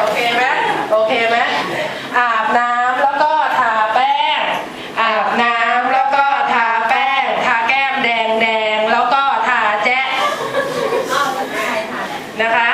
โอเคไหมโอเคไหมอาบน้ำแล้วก็ทาแป้ง อาบน้ำแล้วก็ทาแป้ง ทาแก้มแดงแดงแล้วก็ทาแจ๊ะนะคะ